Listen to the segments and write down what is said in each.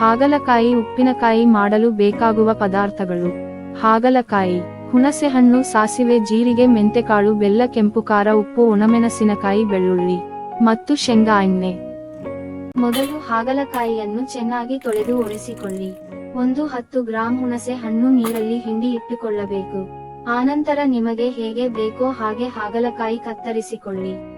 ಹಾಗಲಕಾಯಿ ಉಪ್ಪಿನಕಾಯಿ ಮಾಡಲು ಬೇಕಾಗುವ ಪದಾರ್ಥಗಳು. ಹಾಗಲಕಾಯಿ ಹುಣಸೆಹಣ್ಣು ಸಾಸಿವೆ, ಜೀರಿಗೆ, ಮೆಂತೆಕಾಳು, ಬೆಲ್ಲ, ಕೆಂಪು ಖಾರ, ಉಪ್ಪು, ಒಣಮೆಣಸಿನಕಾಯಿ, ಬೆಳ್ಳುಳ್ಳಿ ಮತ್ತು ಶೇಂಗಾ ಎಣ್ಣೆ. ಮೊದಲು ಹಾಗಲಕಾಯಿಯನ್ನು ಚೆನ್ನಾಗಿ ತೊಳೆದು ಒಣಸಿಕೊಳ್ಳಿ ಒಂದು ಹತ್ತು ಗ್ರಾಂ ಹುಣಸೆ ಹಣ್ಣು ನೀರಲ್ಲಿ ಹಿಂಡಿ ಇಟ್ಟುಕೊಳ್ಳಬೇಕು. ಆನಂತರ ನಿಮಗೆ ಹೇಗೆ ಬೇಕೋ ಹಾಗೆ ಹಾಗಲಕಾಯಿ ಕತ್ತರಿಸಿಕೊಳ್ಳಿ.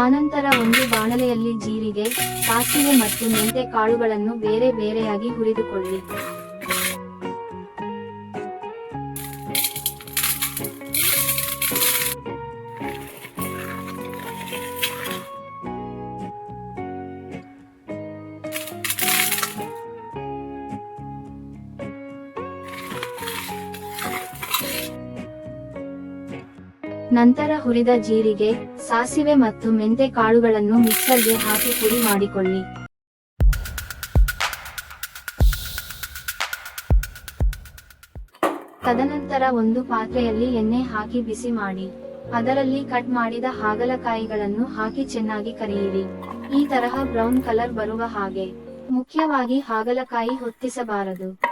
ಆನಂತರ ಒಂದು ಬಾಣಲೆಯಲ್ಲಿ ಜೀರಿಗೆ ಸಾಸಿವೆ ಮತ್ತು ಮೆಂತೆ ಕಾಳುಗಳನ್ನು ಬೇರೆ ಬೇರೆಯಾಗಿ ಹುರಿದುಕೊಳ್ಳಿ. ನಂತರ ಹುರಿದ ಜೀರಿಗೆ, ಸಾಸಿವೆ ಮತ್ತು ಮೆಂತೆ ಕಾಳುಗಳನ್ನು ಮಿಕ್ಸರ್ಗೆ ಹಾಕಿ ಪುಡಿ ಮಾಡಿಕೊಳ್ಳಿ. ತದನಂತರ ಒಂದು ಪಾತ್ರೆಯಲ್ಲಿ ಎಣ್ಣೆ ಹಾಕಿ ಬಿಸಿ ಮಾಡಿ. ಅದರಲ್ಲಿ ಕಟ್ ಮಾಡಿದ ಹಾಗಲಕಾಯಿಗಳನ್ನು ಹಾಕಿ ಚೆನ್ನಾಗಿ ಕರಿಯಿರಿ. ಈ ತರಹ ಬ್ರೌನ್ ಕಲರ್ ಬರುವ ಹಾಗೆ. ಮುಖ್ಯವಾಗಿ ಹಾಗಲಕಾಯಿ ಹೊತ್ತಿಸಬಾರದು.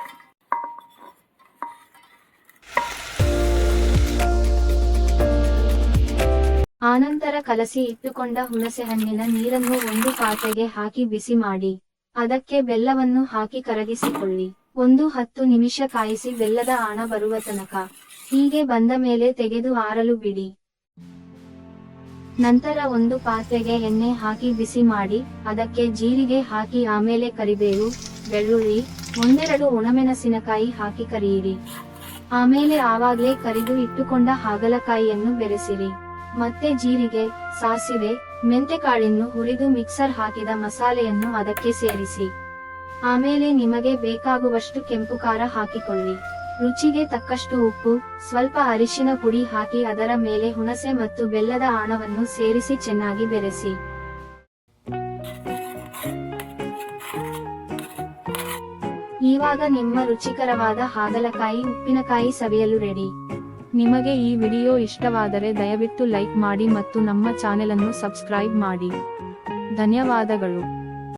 ಆನಂತರ ಕಲಸಿ ಇಟ್ಟುಕೊಂಡ ಹುಣಸೆಹಣ್ಣಿನ ನೀರನ್ನು ಒಂದು ಪಾತ್ರೆಗೆ ಹಾಕಿ ಬಿಸಿ ಮಾಡಿ, ಅದಕ್ಕೆ ಬೆಲ್ಲವನ್ನು ಹಾಕಿ ಕರಗಿಸಿಕೊಳ್ಳಿ. ಒಂದು ಹತ್ತು ನಿಮಿಷ ಕಾಯಿಸಿ ಬೆಲ್ಲದ ಆಣ ಬರುವ ತನಕ, ಹೀಗೆ ಬಂದ ಮೇಲೆ ತೆಗೆದು ಆರಲು ಬಿಡಿ. ನಂತರ ಒಂದು ಪಾತ್ರೆಗೆ ಎಣ್ಣೆ ಹಾಕಿ ಬಿಸಿ ಮಾಡಿ, ಅದಕ್ಕೆ ಜೀರಿಗೆ ಹಾಕಿ ಆಮೇಲೆ ಕರಿಬೇವು, ಬೆಳ್ಳುಳ್ಳಿ, ಒಂದೆರಡು ಒಣಮೆಣಸಿನಕಾಯಿ ಹಾಕಿ ಕರಿಯಿರಿ. ಆಮೇಲೆ ಆವಾಗಲೇ ಕರಿದು ಇಟ್ಟುಕೊಂಡ ಹಾಗಲಕಾಯಿಯನ್ನು ಬೆರೆಸಿರಿ. ಮತ್ತೆ ಜೀರಿಗೆ, ಸಾಸಿವೆ, ಮೆಂತೆಕಾಳಿನ್ನು ಹುರಿದು ಮಿಕ್ಸರ್ ಹಾಕಿದ ಮಸಾಲೆಯನ್ನು ಅದಕ್ಕೆ ಸೇರಿಸಿ. ಆಮೇಲೆ ನಿಮಗೆ ಬೇಕಾಗುವಷ್ಟು ಕೆಂಪು ಖಾರ ಹಾಕಿಕೊಳ್ಳಿ. ರುಚಿಗೆ ತಕ್ಕಷ್ಟು ಉಪ್ಪು, ಸ್ವಲ್ಪ ಅರಿಶಿನ ಪುಡಿ ಹಾಕಿ ಅದರ ಮೇಲೆ ಹುಣಸೆ ಮತ್ತು ಬೆಲ್ಲದ ಆಣವನ್ನು ಸೇರಿಸಿ ಚೆನ್ನಾಗಿ ಬೆರೆಸಿ. ಇವಾಗ ನಿಮ್ಮ ರುಚಿಕರವಾದ ಹಾಗಲಕಾಯಿ, ಉಪ್ಪಿನಕಾಯಿ ಸವಿಯಲು ರೆಡಿ. ನಿಮಗೆ ಈ ವಿಡಿಯೋ ಇಷ್ಟವಾದರೆ ದಯವಿಟ್ಟು ಲೈಕ್ ಮಾಡಿ ಮತ್ತು ನಮ್ಮ ಚಾನೆಲ್ ಅನ್ನು ಸಬ್ಸ್ಕ್ರೈಬ್ ಮಾಡಿ. ಧನ್ಯವಾದಗಳು.